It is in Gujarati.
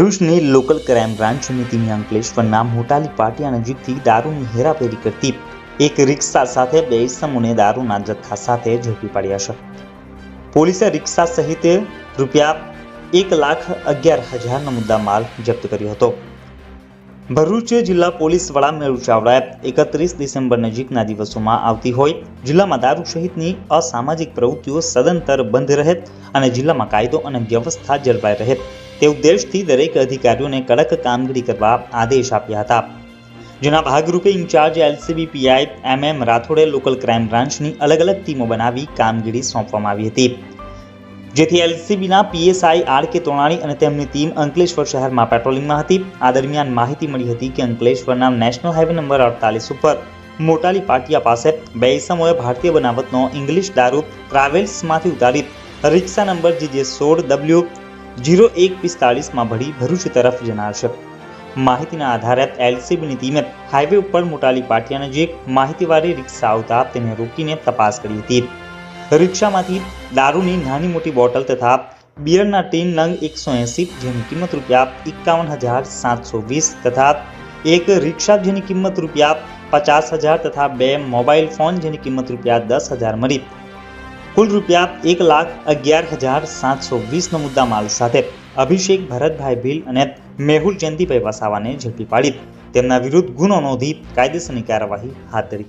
ભરૂચની લોકલ ક્રાઇમ બ્રાન્ચની ટીમે અંકલેશ્વરના મોટાલી પાટિયા નજીકથી દારૂની હેરાફેરી કરતી એક રિક્ષા સાથે બે ઇસમોને દારૂના જથ્થા સાથે ઝડપી પાડ્યા છે. પોલીસે રિક્ષા સહિત રૂપિયા એક લાખ અગિયાર હજારનો મુદ્દા માલ જપ્ત કર્યો હતો. ભરૂચ જિલ્લા પોલીસ વડા મેળુ ચાવડાએ એકત્રીસ ડિસેમ્બર નજીકના દિવસોમાં આવતી હોય. જિલ્લામાં દારૂ સહિતની અસામાજિક પ્રવૃત્તિઓ સદંતર બંધ રહે અને જિલ્લામાં કાયદો અને વ્યવસ્થા જળવાઈ રહે. તે ઉદ્દેશથી દરેક અધિકારીઓને કડક કામગીરી કરવા આદેશ આપ્યા હતા. જેના ભાગરૂપે incharge LCB PI M M રાઠોડે લોકલ ક્રાઇમ બ્રાન્ચની અલગ અલગ ટીમો બનાવી કામગીરી સોંપવામાં આવી હતી. જેથી એલસીબીના પીએસઆઈ આર કે તોણાણી અને તેમની ટીમ અંકલેશ્વર શહેરમાં પેટ્રોલિંગમાં હતી. આ દરમિયાન માહિતી મળી હતી કે અંકલેશ્વરના નેશનલ હાઈવે નંબર અડતાલીસ ઉપર મોટાલી પાટિયા પાસે બે ઇસમોએ ભારતીય બનાવટનો ઇંગ્લિશ દારૂ ટ્રાવેલ્સમાંથી ઉતારી રિક્ષા નંબર જીજે સોળ ડબલ્યુ જીરો એક પિસ્તાળીસમાં ભળી ભરૂચ તરફ જનાર છે. માહિતીના આધારે એલસીબીની ટીમે હાઈવે ઉપર મોટાલી પાટિયા નજીક માહિતીવાળી રિક્ષા આવતા તેને રોકીને તપાસ કરી હતી. રિક્ષામાંથી દારૂની નાની મોટી બોટલ તથા બિયરના ટીન નંગ એકસો એંસી જેની કિંમત રૂપિયા એકાવન હજાર સાતસો વીસ તથા એક રિક્ષા જેની કિંમત રૂપિયા પચાસ હજાર તથા બે મોબાઈલ ફોન જેની કિંમત રૂપિયા દસ હજાર મળી. કુલ રૂપિયા એક લાખ અગિયાર હજાર સાતસો વીસનો મુદ્દા માલ સાથે અભિષેક ભરતભાઈ ભીલ અને મેહુલ જયંતિભાઈ વસાવાને ઝડપી પાડી. તેમના વિરુદ્ધ ગુનો નોંધી કાયદેસરની કાર્યવાહી હાથ ધરી.